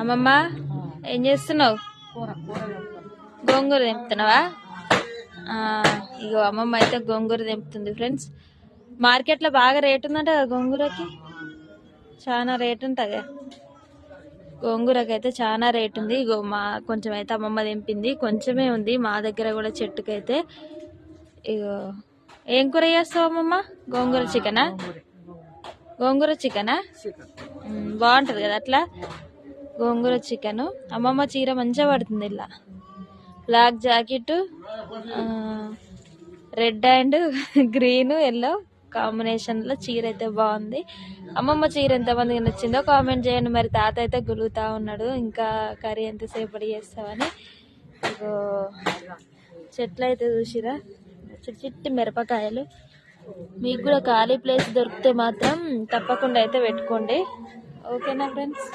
అమ్మమ్మ ఏం చేస్తున్నావు? గోంగూర తెంపుతున్నావా? ఇగో అమ్మమ్మ అయితే గోంగూర తెంపుతుంది ఫ్రెండ్స్. మార్కెట్లో బాగా రేట్ ఉందంట కదా గోంగూరకి? చాలా రేట్ ఉంటుంది గోంగూరకి అయితే చాలా రేట్ ఉంది. ఇగో మా కొంచెం అయితే అమ్మమ్మ తెంపింది. కొంచెమే ఉంది. మా దగ్గర కూడా చెట్టుకైతే ఇగో. ఏం కూర చేస్తావు అమ్మమ్మ? గోంగూర చికెనా? గోంగూర. చికెనా? బాగుంటుంది కదా అట్లా? గోంగూర చికెను. అమ్మమ్మ చీర మంచిగా పడుతుంది ఇలా. Black jacket red and green yellow కాంబినేషన్లో చీర అయితే బాగుంది. అమ్మమ్మ చీర ఎంతమందికి నచ్చిందో కామెంట్ చేయండి. మరి తాత అయితే గులుగుతూ ఉన్నాడు. ఇంకా కర్రీ ఎంతసేపటి చేస్తామని ఇగో చెట్లు అయితే చూసిరా. చిట్టి చిట్టి మిరపకాయలు. మీకు కూడా ఖాళీ ప్లేస్ దొరికితే మాత్రం తప్పకుండా అయితే పెట్టుకోండి. ఓకేనా ఫ్రెండ్స్